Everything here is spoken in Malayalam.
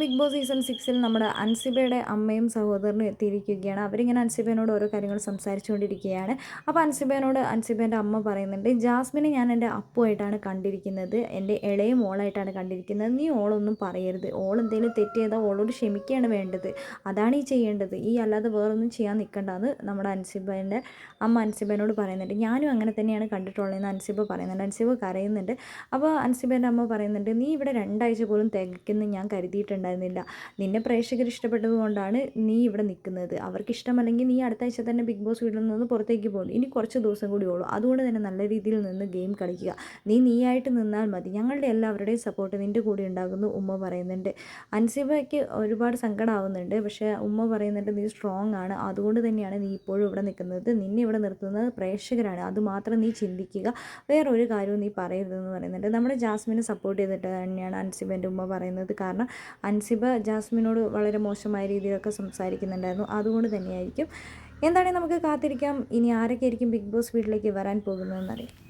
ബിഗ് ബോസ് സീസൺ സിക്സിൽ നമ്മുടെ അൻസിബയുടെ അമ്മയും സഹോദരനും എത്തിയിരിക്കുകയാണ്. അവരിങ്ങനെ അൻസിബേനോട് ഓരോ കാര്യങ്ങൾ സംസാരിച്ചുകൊണ്ടിരിക്കുകയാണ്. അപ്പോൾ അൻസിബേനോട് അൻസിബേന്റെ അമ്മ പറയുന്നുണ്ട് ജാസ്മിനെ ഞാൻ എന്റെ അപ്പുമായിട്ടാണ് കണ്ടിരിക്കുന്നത്. എന്റെ ഇളയ മോളായിട്ടാണ് കണ്ടിരിക്കുന്നത്. നീ ഓളൊന്നും പറയരുത്. ഓൾ എന്തെങ്കിലും തെറ്റ് ഓളോട് ക്ഷമിക്കുകയാണ് വേണ്ടത്. അതാണ് ഈ ചെയ്യേണ്ടത്. ഈ അല്ലാതെ വേറൊന്നും ചെയ്യാൻ നിൽക്കേണ്ടതെന്ന് നമ്മുടെ അൻസിബേന്റെ അമ്മ അൻസിബേനോട് പറയുന്നുണ്ട്. ഞാനും അങ്ങനെ തന്നെയാണ് കണ്ടിട്ടുള്ളതെന്ന് അൻസിബ പറയുന്നുണ്ട്. അൻസിബ കരയുന്നുണ്ട്. അപ്പോൾ അൻസിബേന്റെ അമ്മ പറയുന്നുണ്ട് നീ ഇവിടെ രണ്ടാഴ്ച പോലും തികക്കുന്നു ഞാൻ കരുതിയിട്ടുണ്ടായിരുന്നില്ല നിന്നെ പ്രേക്ഷകർ ഇഷ്ടപ്പെട്ടതുകൊണ്ടാണ് നീ ഇവിടെ നിൽക്കുന്നത്. അവർക്ക് ഇഷ്ടമല്ലെങ്കിൽ നീ അടുത്ത ആഴ്ച തന്നെ ബിഗ് ബോസ് വീട്ടിൽ നിന്ന് പുറത്തേക്ക് പോകും ഇനി കുറച്ച് ദിവസം കൂടി ഉള്ളൂ. അതുകൊണ്ട് തന്നെ നല്ല രീതിയിൽ നിന്ന് ഗെയിം കളിക്കുക. നീ നീയായിട്ട് നിന്നാൽ മതി. ഞങ്ങളുടെ എല്ലാവരുടെയും സപ്പോർട്ട് നിന്റെ കൂടെ ഉണ്ടാകുന്നു ഉമ്മ പറയുന്നുണ്ട്. അൻസിബയ്ക്ക് ഒരുപാട് സങ്കടമാവുന്നുണ്ട് പക്ഷേ ഉമ്മ പറയുന്നുണ്ട് നീ സ്ട്രോങ് ആണ്. അതുകൊണ്ട് തന്നെയാണ് നീ ഇപ്പോഴും ഇവിടെ നിൽക്കുന്നത്. നിന്നെ ഇവിടെ നിർത്തുന്നത് പ്രേക്ഷകരാണ്. അതുമാത്രം നീ ചിന്തിക്കുക. വേറൊരു കാര്യവും നീ പറയരുതെന്ന് പറയുന്നുണ്ട്. നമ്മുടെ ജാസ്മിനെ സപ്പോർട്ട് ചെയ്തിട്ട് തന്നെയാണ് അൻസിബന്റെ ഉമ്മ പറയുന്നത്. കാരണം അൻസിബ ജാസ്മിനോട് വളരെ മോശമായ രീതിയിലൊക്കെ സംസാരിക്കുന്നുണ്ടായിരുന്നു. അതുകൊണ്ട് തന്നെയായിരിക്കും. എന്താണെങ്കിൽ നമുക്ക് കാത്തിരിക്കാം. ഇനി ആരൊക്കെ ആയിരിക്കും ബിഗ് ബോസ് വീട്ടിലേക്ക് വരാൻ പോകുന്നതെന്നറിയാം.